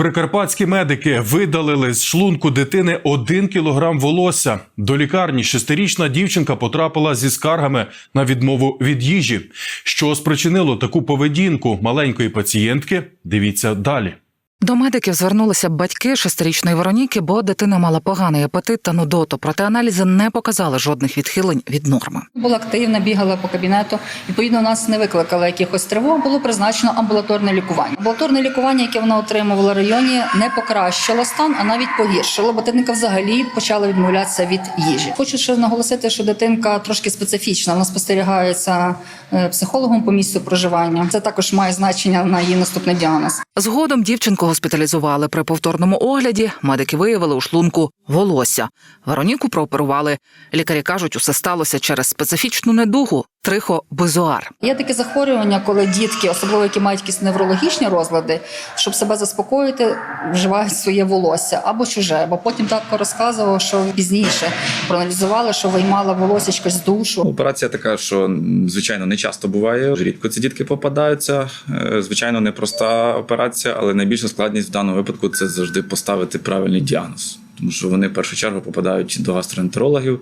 Прикарпатські медики видалили з шлунку дитини один кілограм волосся. До лікарні шестирічна дівчинка потрапила зі скаргами на відмову від їжі. Що спричинило таку поведінку маленької пацієнтки? Дивіться далі. До медиків звернулися батьки шестирічної Вероніки, бо дитина мала поганий апетит та нудоту. Проте аналізи не показали жодних відхилень від норми. Була активна, бігала по кабінету. Відповідно, нас не викликало якихось тривог. Було призначено амбулаторне лікування. Амбулаторне лікування, яке вона отримувала в районі, не покращило стан, а навіть погіршило, бо дитинка взагалі почала відмовлятися від їжі. Хочу ще наголосити, що дитинка трошки специфічна. Вона спостерігається е, психологом по місцю проживання. Це також має значення на її наступний діагноз. Згодом дівчинку госпіталізували. При повторному огляді медики виявили у шлунку волосся. Вероніку прооперували. Лікарі кажуть, усе сталося через специфічну недугу трихобезуар. Є таке захворювання, коли дітки, особливо які мають якісь неврологічні розлади, щоб себе заспокоїти, вживають своє волосся або чуже. Бо потім татко розказував, що пізніше проаналізували, що виймала волосечко з душу. Операція така, що звичайно не часто буває. Рідко ці дітки попадаються. Е, Звичайно, непроста операція, але найбільша складність в даному випадку це завжди поставити правильний діагноз. Тому що вони в першу чергу попадають до гастроентерологів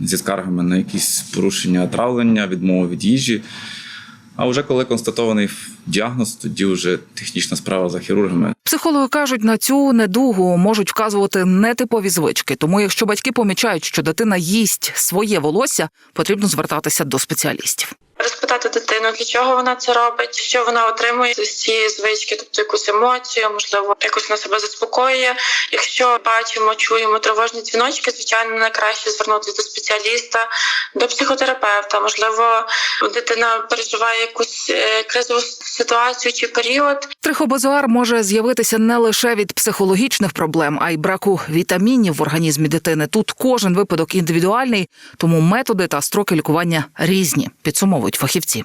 зі скаргами на якісь порушення травлення, відмову від їжі. А вже коли констатований діагноз, тоді вже технічна справа за хірургами. Психологи кажуть, на цю недугу можуть вказувати нетипові звички. Тому, якщо батьки помічають, що дитина їсть своє волосся, потрібно звертатися до спеціалістів. Розпитати дитину, для чого вона це робить, що вона отримує з цієї звички, тобто якусь емоцію, можливо, якось на себе заспокоює. Якщо бачимо, чуємо тривожні дзвіночки, звичайно, найкраще звернутися до спеціаліста, до психотерапевта. Можливо, дитина переживає якусь е, кризову ситуацію чи період, Трихобезуар може з'явитися не лише від психологічних проблем, а й браку вітамінів в організмі дитини. Тут кожен випадок індивідуальний, тому методи та строки лікування різні, підсумовують фахівці.